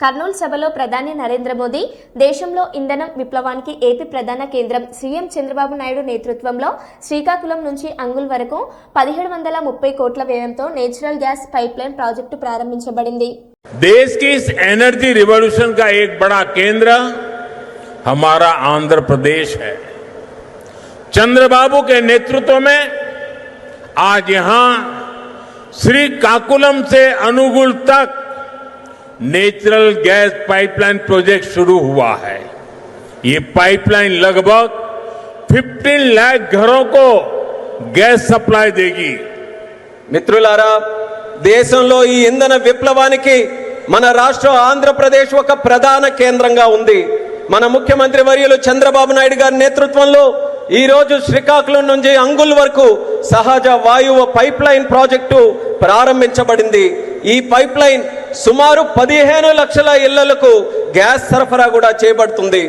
కర్నూలు సభలో ప్రధాని నరేంద్ర మోదీ దేశంలో ఇంధనం విప్లవానికి ఏపీ ప్రధాన కేంద్రం సీఎం చంద్రబాబు నాయుడు నేతృత్వంలో శ్రీకాకుళం నుంచి అంగుల్ వరకు పదిహేడు వందల ముప్పై కోట్ల వ్యయంతో నేచురల్ గ్యాస్ పైప్లైన్ ప్రాజెక్టు ప్రారంభించబడింది देश की इस एनर्जी रिवॉल्यूशन का एक बड़ा केंद्र हमारा आंध्र प्रदेश है चंद्रबाबू के नेतृत्व में आज यहां श्री काकुलम से अनुगुल तक नेचुरल गैस पाइपलाइन प्रोजेक्ट शुरू हुआ है ये पाइपलाइन लगभग 15 लाख घरों को गैस सप्लाई देगी మిత్రులారా దేశంలో ఈ ఇంధన విప్లవానికి మన రాష్ట్రం ఆంధ్రప్రదేశ్ ఒక ప్రధాన కేంద్రంగా ఉంది మన ముఖ్యమంత్రి వర్యులు చంద్రబాబు నాయుడు గారి నేతృత్వంలో ఈ రోజు శ్రీకాకుళం నుంచి అంగుల్ వరకు సహజ వాయువు పైప్ లైన్ ప్రాజెక్టు ప్రారంభించబడింది ఈ పైప్ లైన్ సుమారు పదిహేను లక్షల ఇళ్ళకు గ్యాస్ సరఫరా కూడా చేయబడుతుంది.